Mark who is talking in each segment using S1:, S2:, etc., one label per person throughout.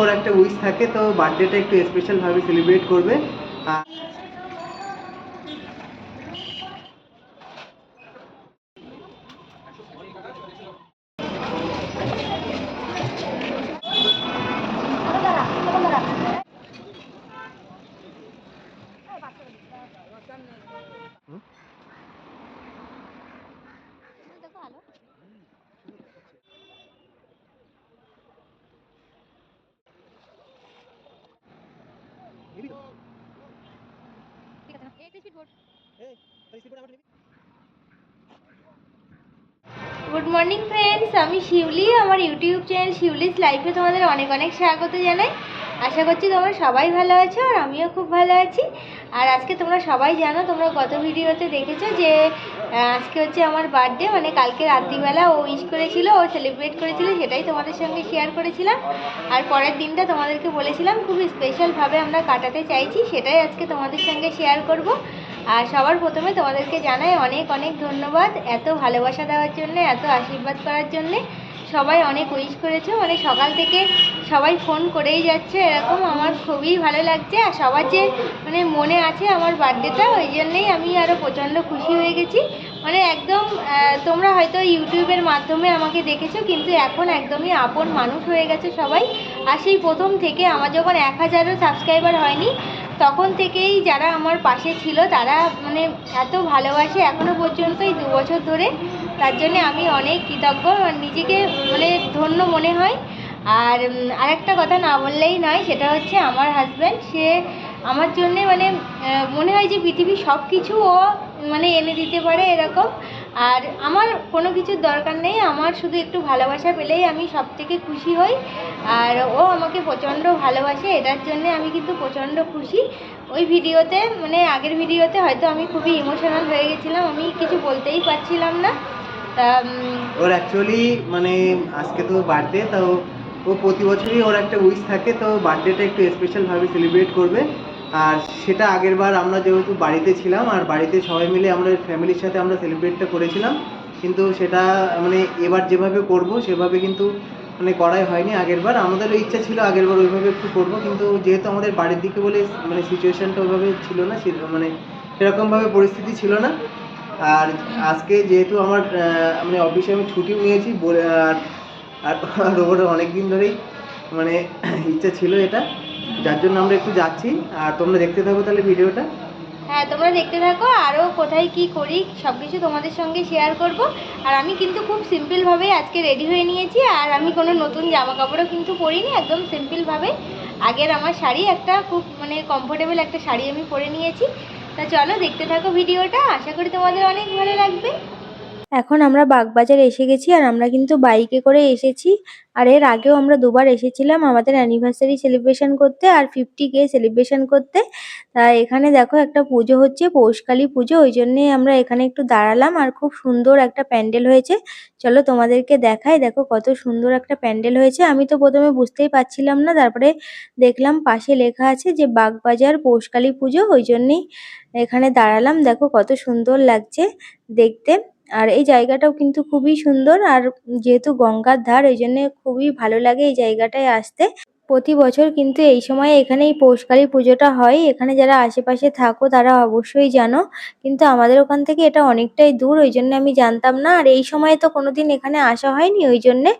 S1: ওর একটা উইশ থাকে তো বার্থডেটা একটু স্পেশালভাবে সেলিব্রেট করবে।
S2: গুড মর্নিং ফ্রেন্ডস আমি শিউলি আমার ইউটিউব চ্যানেল শিউলিস লাইফে তোমাদের অনেক অনেক স্বাগত জানাই। আশা করছি তোমরা সবাই ভালো আছো আর আমিও খুব ভালো আছি। আর আজকে তোমরা সবাই জানো তোমরা গত ভিডিওতে দেখেছ যে আজকে হচ্ছে আমার বার্থডে মানে কালকে রাত্রিবেলা ও উইশ করেছিল, ও সেলিব্রেট করেছিল, সেটাই তোমাদের সঙ্গে শেয়ার করেছিলাম। আর পরের দিনটা তোমাদেরকে বলেছিলাম, খুব স্পেশালভাবে আমরা কাটাতে চাইছি, সেটাই আজকে তোমাদের সঙ্গে শেয়ার করব। আর সবার প্রথমে তোমাদেরকে জানাই অনেক অনেক ধন্যবাদ, এত ভালোবাসা দেওয়ার জন্য, এত আশীর্বাদ করার জন্যে। সবাই অনেক উইশ করেছ মানে সকাল থেকে সবাই ফোন করেই যাচ্ছে, এরকম আমার খুবই ভালো লাগছে। আর সবার যে মানে মনে আছে আমার বার্থডেটা ওই জন্যেই আমি আরও প্রচণ্ড খুশি হয়ে গেছি। মানে একদম তোমরা হয়তো ইউটিউবের মাধ্যমে আমাকে দেখেছ, কিন্তু এখন একদমই আপন মানুষ হয়ে গেছে সবাই। আর সেই প্রথম থেকে আমার যখন এক হাজারও সাবস্ক্রাইবার হয়নি, তখন থেকেই যারা আমার পাশে ছিল, তারা মানে এত ভালোবাসে এখনও পর্যন্ত এই দু বছর ধরে। তার জন্য আমি অনেক কৃতজ্ঞ নিজেকে মানে ধন্য মনে হয়। আর আরেকটা কথা না বললেই নয়, সেটা হচ্ছে আমার হাজব্যান্ড সে আমার জন্যে মানে মনে হয় যে পৃথিবীর সব কিছু ও মানে এনে দিতে পারে এরকম। আর আমার কোনো কিছুর দরকার নেই, আমার শুধু একটু ভালোবাসা পেলেই আমি সব থেকে খুশি হই। আর ও আমাকে প্রচণ্ড ভালোবাসে, এটার জন্য আমি কিন্তু প্রচণ্ড খুশি। ওই ভিডিওতে মানে আগের ভিডিওতে হয়তো আমি খুবই ইমোশনাল হয়ে গেছিলাম, আমি কিছু বলতেই পারছিলাম না।
S1: ওর অ্যাকচুয়ালি মানে আজকে তো বার্থডে তো ও প্রতি বছরই ওর একটা উইশ থাকে, তো বার্থডেটা একটু স্পেশালভাবে সেলিব্রেট করবে। আর সেটা আগের বার আমরা যেহেতু বাড়িতে ছিলাম, আর বাড়িতে সবাই মিলে আমরা ফ্যামিলির সাথে আমরা সেলিব্রেটটা করেছিলাম। কিন্তু সেটা মানে এবার যেভাবে করব, সেভাবে কিন্তু মানে করাই হয়নি আগের বার। আমাদেরও ইচ্ছা ছিল আগের বার ওইভাবে একটু করব, কিন্তু যেহেতু আমাদের বাড়ির দিকে বলে মানে সিচুয়েশনটা ওইভাবে ছিল না মানে সেরকমভাবে পরিস্থিতি ছিল না। আর আজকে যেহেতু আমার মানে অফিসে আমি ছুটি নিয়েছি বলে আর আর ওর অনেক দিন ধরেই মানে ইচ্ছা ছিল এটা। যার জন্য আমরা একটু যাচ্ছি। আর তোমরা দেখতে থাকো তাহলে ভিডিওটা।
S2: হ্যাঁ তোমরা দেখতে থাকো আরও কোথায় কি করি সব কিছু তোমাদের সঙ্গে শেয়ার করব। আর আমি কিন্তু খুব সিম্পলভাবে আজকে রেডি হয়ে নিয়েছি। আর আমি কোনো নতুন জামা কাপড়ও কিন্তু পরিনি, একদম সিম্পলভাবে আগের আমার শাড়ি একটা খুব মানে কমফোর্টেবল একটা শাড়ি আমি পরে নিয়েছি। তা চলো দেখতে থাকো ভিডিওটা। আশা করি তোমাদের অনেক ভালো লাগবে। এখন আমরা বাগবাজার এসে গেছি আর আমরা কিন্তু বাইকে করে এসেছি। আর এর আগেও আমরা দুবার এসেছিলাম আমাদের অ্যানিভার্সারি সেলিব্রেশন করতে আর ফিফটি কে সেলিব্রেশন করতে। তা এখানে দেখো একটা পুজো হচ্ছে পৌষকালী পুজো, ওই জন্যে আমরা এখানে একটু দাঁড়ালাম আর খুব সুন্দর একটা প্যান্ডেল হয়েছে। চলো তোমাদেরকে দেখাই, দেখো কত সুন্দর একটা প্যান্ডেল হয়েছে। আমি তো প্রথমে বুঝতেই পারছিলাম না, তারপরে দেখলাম পাশে লেখা আছে যে বাগবাজার পৌষকালী পুজো, ওই জন্যেই এখানে দাঁড়ালাম। দেখো কত সুন্দর লাগছে দেখতে। আর এই জায়গাটাও কিন্তু খুবই সুন্দর। আর যেহেতু গঙ্গার ধার, এই জন্য খুবই ভালো লাগে এই জায়গাটায় আসতে। প্রতি বছর কিন্তু এই সময় এখানে এই পৌষকালী পুজোটা হয়। এখানে যারা আশেপাশে থাকো, তারা অবশ্যই জানো। কিন্তু আমাদের ওখান থেকে এটা অনেকটাই দূর, ওই জন্য আমি জানতাম না। আর এই সময় তো কোনোদিন এখানে আসা হয়নি, ওই জন্যে।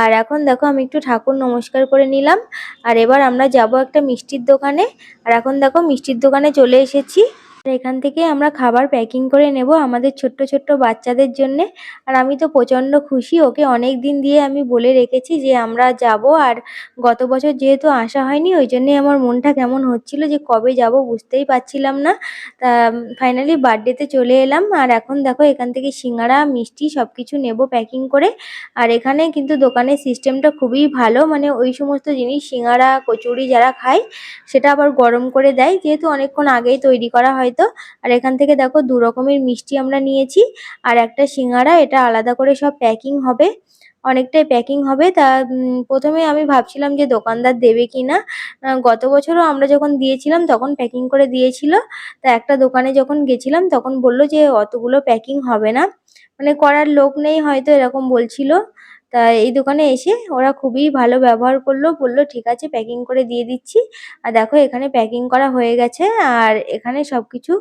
S2: আর এখন দেখো, আমি একটু ঠাকুর নমস্কার করে নিলাম। আর এবার আমরা যাব একটা মিষ্টির দোকানে। আর এখন দেখো, মিষ্টির দোকানে চলে এসেছি। এখান থেকে আমরা খাবার প্যাকিং করে নেব আমাদের ছোট্ট ছোট্ট বাচ্চাদের জন্যে। আর আমি তো প্রচণ্ড খুশি, ওকে অনেক দিন দিয়ে আমি বলে রেখেছি যে আমরা যাব। আর গত বছর যেহেতু আসা হয়নি, ওই জন্যই আমার মনটা কেমন হচ্ছিল যে কবে যাব বুঝতেই পারছিলাম না। তা ফাইনালি বার্থডেতে চলে এলাম। আর এখন দেখো এখান থেকে সিঙ্গারা, মিষ্টি সব কিছু নেব প্যাকিং করে। আর এখানে কিন্তু দোকানের সিস্টেমটা খুবই ভালো মানে ওই সমস্ত জিনিস, সিঙ্গারা, কচুরি যারা খায়, সেটা আবার গরম করে দেয়। যেহেতু অনেকক্ষণ আগেই তৈরি করা হয়তো আর এখান থেকে দেখো দু রকমের মিষ্টি আমরা নিয়েছি। আর একটা সিঙ্গারা, এটা আলাদা করে সব প্যাকিং হবে। অনেকটাই প্যাকিং হবে। তা প্রথমে আমি ভাবছিলাম যে দোকানদার দেবে কি না গত বছরও আমরা যখন দিয়েছিলাম তখন প্যাকিং করে দিয়েছিল। তা একটা দোকানে যখন গেছিলাম তখন বলল যে অতগুলো প্যাকিং হবে না। মানে করার লোক নেই হয়তো এরকম বলছিল। তা এই দোকানে এসে ওরা খুবই ভালো ব্যবহার করল বলল ঠিক আছে প্যাকিং করে দিয়ে দিচ্ছি। আর দেখো এখানে প্যাকিং করা হয়ে গেছে। আর এখানে সবকিছু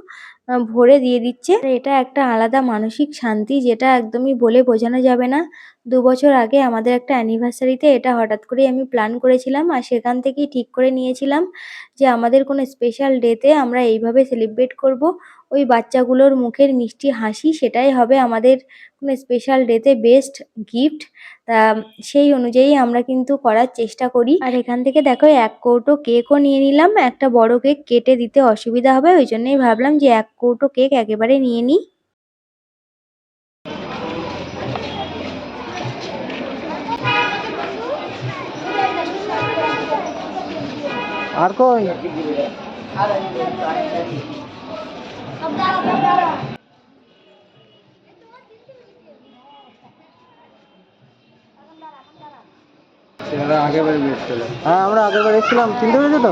S2: আহ, ভরে দিয়ে দিচ্ছে। এটা একটা আলাদা মানসিক শান্তি যেটা একদমই বলে বোঝানো যাবে না। দু বছর আগে আমাদের একটা অ্যানিভার্সারিতে এটা হঠাৎ করেই আমি প্ল্যান করেছিলাম। আর সেখান থেকেই ঠিক করে নিয়েছিলাম যে আমাদের কোনো স্পেশাল ডেতে আমরা এইভাবে সেলিব্রেট করব। ওই বাচ্চাগুলোর মুখের মিষ্টি হাসি, সেটাই হবে আমাদের স্পেশাল ডেতে বেস্ট গিফট তা সেই অনুযায়ী আমরা কিন্তু করার চেষ্টা করি। আর এখান থেকে দেখো, এক কৌটো কেকও নিয়ে নিলাম। একটা বড় কেক কেটে দিতে অসুবিধা হবে, ওই জন্যই ভাবলাম যে এক কৌটো কেক একেবারে নিয়ে নিই।
S1: আর কই? হ্যাঁ আমরা আগের বার এসেছিলাম। চিনতে পেরেছ তো?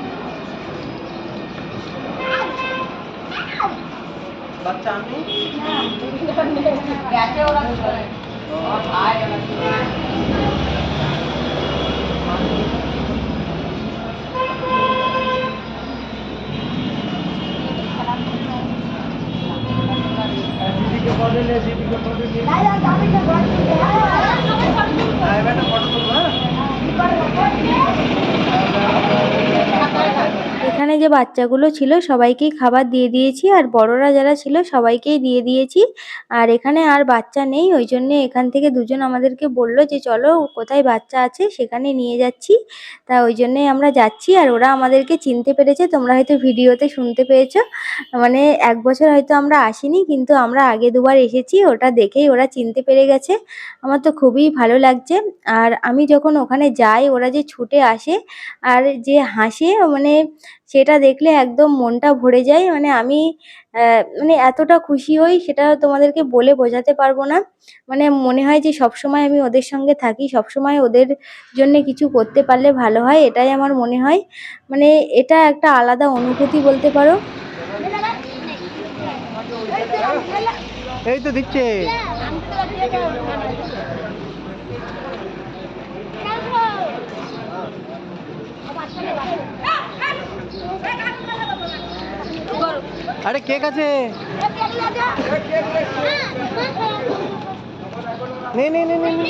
S1: ওই ওইদিকে। বাচ্চা আননি
S3: দিদিকে বদলে দিদিকে বদলে
S1: হ্যাঁ এবার একটা ফটো তুলবো হ্যাঁ
S2: এখানে যে বাচ্চাগুলো ছিল সবাইকেই খাবার দিয়ে দিয়েছি আর বড়রা যারা ছিল সবাইকেই দিয়ে দিয়েছি। আর এখানে আর বাচ্চা নেই, ওই জন্যে এখান থেকে দুজন আমাদেরকে বলল যে, চলো, কোথায় বাচ্চা আছে সেখানে নিয়ে যাচ্ছি। তা ওই জন্যই আমরা যাচ্ছি আর ওরা আমাদেরকে চিনতে পেরেছে, তোমরা হয়তো ভিডিওতে শুনতে পেয়েছ। মানে এক বছর হয়তো আমরা আসিনি, কিন্তু আমরা আগে দুবার এসেছি, ওটা দেখেই ওরা চিনতে পেরে গেছে। আমার তো খুবই ভালো লাগছে। আর আমি যখন ওখানে যাই, ওরা যে ছুটে আসে আর যে হাসে মানে সেটা দেখলে একদম মনটা ভরে যায়। মানে আমি মানে এতটা খুশি হই সেটা তোমাদেরকে বলে বোঝাতে পারব না। মানে মনে হয় যে সবসময় আমি ওদের সঙ্গে থাকি সবসময় ওদের জন্য কিছু করতে পারলে ভালো হয় এটাই আমার মনে হয়। মানে এটা একটা আলাদা অনুভূতি বলতে পারো।
S1: এই তো দিচ্ছে। আরে কেক আছে নে নে নে নে নে।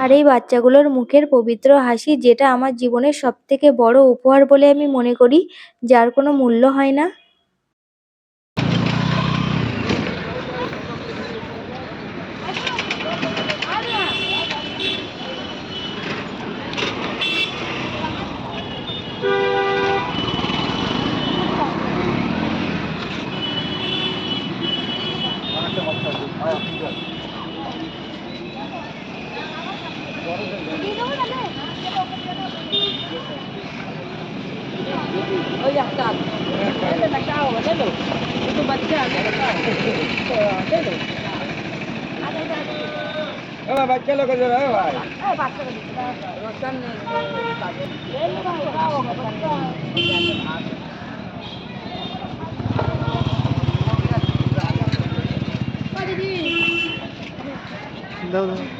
S2: আর এই বাচ্চাগুলোর মুখের পবিত্র হাসি যেটা আমার জীবনের সবথেকে বড় উপহার বলে আমি মনে করি, যার কোনো মূল্য হয় না।
S3: ওই একটা একটা আওয়াজ এলো তো বাচ্চা এলো এবার বাচ্চা লোক যাবে ভাই
S1: দাও দাও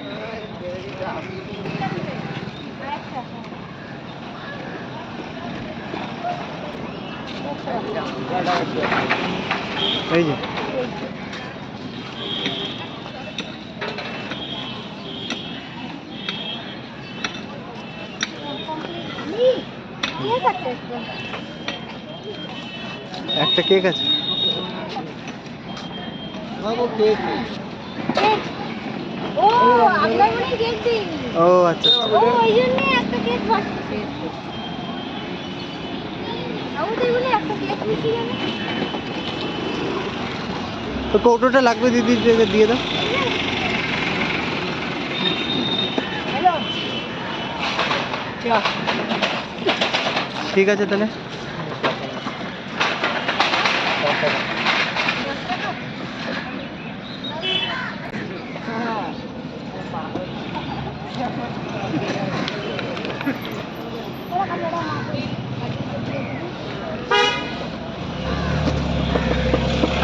S1: এই যে। একটা কেক আছে
S2: ও
S1: আচ্ছা আচ্ছা।
S2: ও ওই জন্য একটা কেক তো
S1: কৌটোটা লাগবে দিদি দিয়ে দাও। ঠিক আছে তাহলে।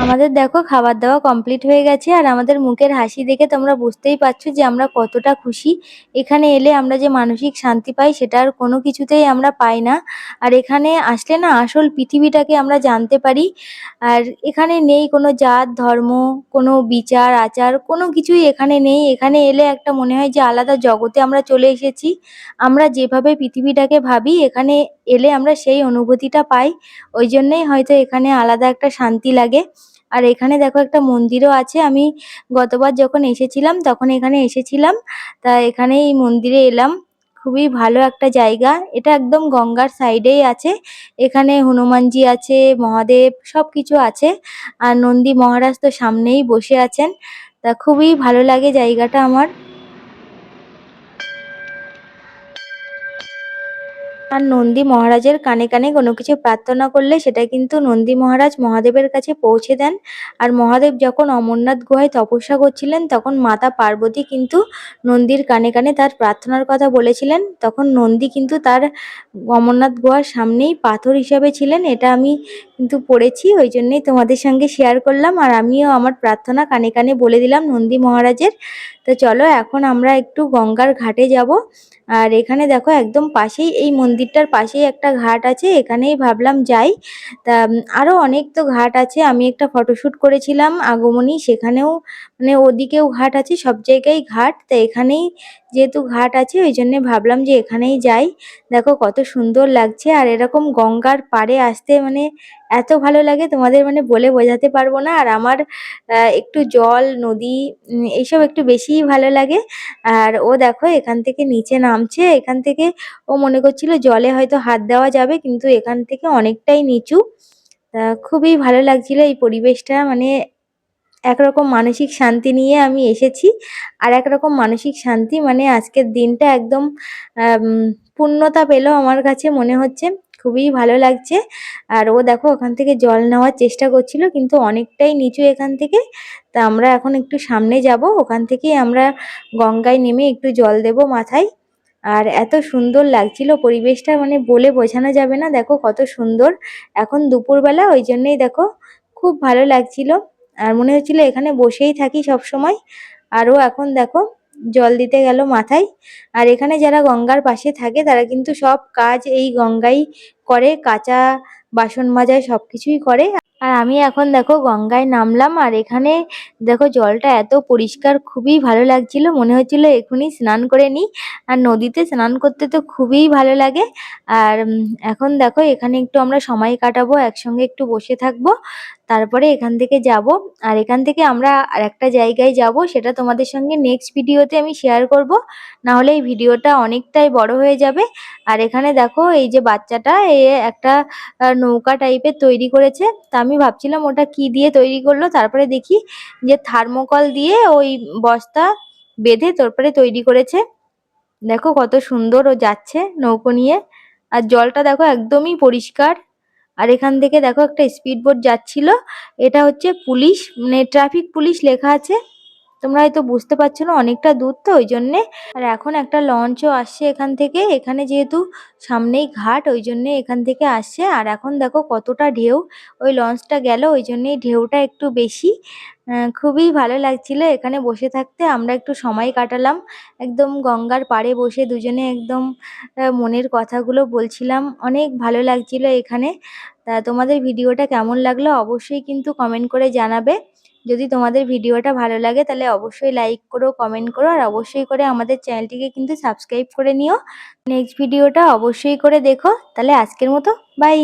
S2: আমাদের দেখো খাবার দাওয়া কমপ্লিট হয়ে গেছে আর আমাদের মুখের হাসি দেখে তোমরা বুঝতেই পারছ যে আমরা কতটা খুশি। এখানে এলে আমরা যে মানসিক শান্তি পাই সেটা আর কোনো কিছুতেই আমরা পাই না। আর এখানে আসলে না আসল পৃথিবীটাকে আমরা জানতে পারি। আর এখানে নেই কোনো জাত, ধর্ম, কোনো বিচার, আচার, কোনো কিছুই এখানে নেই। এখানে এলে একটা মনে হয় যে আলাদা জগতে আমরা চলে এসেছি। আমরা যেভাবে পৃথিবীটাকে ভাবি, এখানে এলে আমরা সেই অনুভূতিটা পাই। ওই জন্যই হয়তো এখানে আলাদা একটা শান্তি লাগে। আর এখানে দেখো একটা মন্দিরও আছে। আমি গতবার যখন এসেছিলাম তখন এখানে এসেছিলাম। তা এখানে এই মন্দিরে এলাম। খুবই ভালো একটা জায়গা। এটা একদম গঙ্গার সাইডেই আছে। এখানে হনুমানজি আছে, মহাদেব সব কিছু আছে। আর নন্দী মহারাজ তো সামনেই বসে আছেন। তা খুবই ভালো লাগে জায়গাটা আমার। আর নন্দী মহারাজের কানে কানে কোনো কিছু প্রার্থনা করলে সেটা কিন্তু নন্দী মহারাজ মহাদেবের কাছে পৌঁছে দেন। আর মহাদেব যখন অমরনাথ গুহায় তপস্যা করছিলেন, তখন মাতা পার্বতী কিন্তু নন্দীর কানে কানে তার প্রার্থনার কথা বলেছিলেন। তখন নন্দী কিন্তু তার অমরনাথ গুহার সামনেই পাথর হিসাবে ছিলেন, এটা আমি কিন্তু পড়েছি, ওই জন্যই তোমাদের সঙ্গে শেয়ার করলাম। আর আমিও আমার প্রার্থনা কানে কানে বলে দিলাম নন্দী মহারাজের। তো চলো এখন আমরা একটু গঙ্গার ঘাটে যাব। আর এখানে দেখো একদম পাশেই এই মন্দিরটার পাশেই একটা ঘাট আছে, এখানেই ভাবলাম যাই। তা আরও অনেক তো ঘাট আছে, আমি একটা ফটোশ্যুট করেছিলাম আগমনী, সেখানেও মানে ওদিকেও ঘাট আছে, সব জায়গায় ঘাট। তা এখানেই যেহেতু ঘাট আছে, ওই জন্যে ভাবলাম যে এখানেই যাই। দেখো কত সুন্দর লাগছে, আর এরকম গঙ্গার পাড়ে আসতে মানে এত ভালো লাগে, তোমাদের মানে বলে বোঝাতে পারব না। আর আমার একটু জল, নদী এইসব একটু বেশিই ভালো লাগে। আর ও দেখো এখান থেকে নিচে নামছে, এখান থেকে ও মনে করছিল জলে হয়তো হাত দেওয়া যাবে, কিন্তু এখান থেকে অনেকটাই নিচু। খুবই ভালো লাগছিল এই পরিবেশটা মানে একরকম মানসিক শান্তি নিয়ে আমি এসেছি আর একরকম মানসিক শান্তি মানে আজকের দিনটা একদম পূর্ণতা পেল আমার কাছে মনে হচ্ছে খুবই ভালো লাগছে। আর ও দেখো ওখান থেকে জল নেওয়ার চেষ্টা করছিল কিন্তু অনেকটাই নিচু এখান থেকে। তা আমরা এখন একটু সামনে যাব, ওখান থেকেই আমরা গঙ্গায় নেমে একটু জল দেব মাথায়। আর এত সুন্দর লাগছিল পরিবেশটা মানে বলে বোঝানো যাবে না, দেখো কত সুন্দর। এখন দুপুরবেলা ওই জন্যই দেখো খুব ভালো লাগছিল। আর মনে হচ্ছিল এখানে বসেই থাকি সব সময় আরও এখন দেখো জল দিতে গেল মাথায়। আর এখানে যারা গঙ্গার পাশে থাকে, তারা কিন্তু সব কাজ এই গঙ্গাই করে, কাঁচা বাসন মাজায় সব কিছুই করে। আর আমি এখন দেখো গঙ্গায় নামলাম, আর এখানে দেখো জলটা এত পরিষ্কার, খুবই ভালো লাগছিল। মনে হচ্ছিল এখনই স্নান করে নিই আর নদীতে স্নান করতে তো খুবই ভালো লাগে। আর এখন দেখো এখানে একটু আমরা সময় কাটাবো, একসঙ্গে একটু বসে থাকব। তারপরে এখান থেকে যাব। আর এখান থেকে আমরা আরেকটা জায়গায় যাব, সেটা তোমাদের সঙ্গে নেক্সট ভিডিওতে আমি শেয়ার করব। না হলে এই ভিডিওটা অনেকটাই বড় হয়ে যাবে। আর এখানে দেখো, এই যে বাচ্চাটা, এ একটা নৌকা টাইপের তৈরি করেছে। তা আমি ভাবছিলাম ওটা কি দিয়ে তৈরি করল। তারপরে দেখি যে থার্মোকল দিয়ে ওই বস্তা বেঁধে তারপরে তৈরি করেছে। দেখো কত সুন্দর ও যাচ্ছে নৌকো নিয়ে। আর জলটা দেখো একদমই পরিষ্কার। আর এখান থেকে দেখো একটা স্পিড বোট যাচ্ছিল। এটা হচ্ছে পুলিশ মানে ট্রাফিক পুলিশ লেখা আছে। তোমরা হয়তো বুঝতে পারছ না, অনেকটা দূর তো, ওই জন্যে। আর এখন একটা লঞ্চও আসছে এখান থেকে, এখানে যেহেতু সামনেই ঘাট, ওই জন্যে এখান থেকে আসছে। আর এখন দেখো কতটা ঢেউ, ওই লঞ্চটা গেল, ওই জন্যেই ঢেউটা একটু বেশি। খুবই ভালো লাগছিল এখানে বসে থাকতে, আমরা একটু সময় কাটালাম। একদম গঙ্গার পাড়ে বসে দুজনে একদম মনের কথাগুলো বলছিলাম। অনেক ভালো লাগছিল এখানে। তা তোমাদের ভিডিওটা কেমন লাগল অবশ্যই কিন্তু কমেন্ট করে জানাবে। যদি তোমাদের ভিডিওটা ভালো লাগে তাহলে অবশ্যই লাইক করো কমেন্ট করো আর অবশ্যই করে আমাদের চ্যানেলটিকে কিন্তু সাবস্ক্রাইব করে নিও। নেক্সট ভিডিওটা অবশ্যই করে দেখো। তাহলে আজকের মতো বাই